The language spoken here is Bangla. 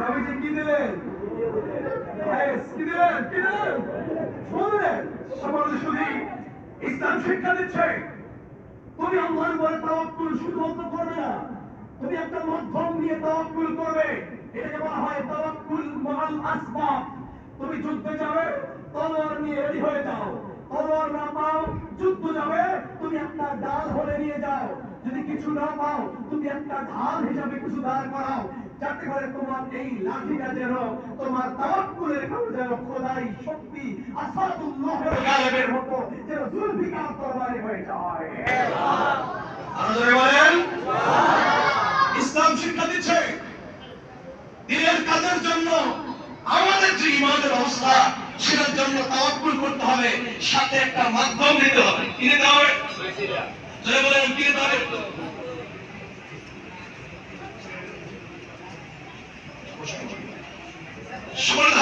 নবীজি কি দিলেন? তুমি একটা মাধ্যম নিয়ে তাওয়াক্কুল করবে। এটাকে বলা হয় তাওয়াক্কুল মাল আসবাব। তুমি যুদ্ধে যাবে, তলোয়ার নিয়ে রেডি হয়ে যাও। তলোয়ার না পাও, যুদ্ধ যাবে, তুমি একটা ডাল নিয়ে যাও। যদি কিছু না পাও, তুমি একটা ঢাল হিসাবে কিছু দাঁড় করাও। যাতে করে তোমার এই লাঠিটা যেন তোমার তাওয়াক্কুলের কারণে যেন খোদাই শক্তি আসাদুল্লাহের গায়েবের মতো যেন জুলফিকার তরবারি হয়ে যায়। বলেন, ইসলাম শিক্ষা দিচ্ছে। দিনের কাজের জন্য আমাদের যে ইমানের অবস্থা, সেটার জন্য তাওয়াক্কুল করতে হবে, সাথে একটা মাধ্যম দিতে হবে। বলেন কি হবে সকলে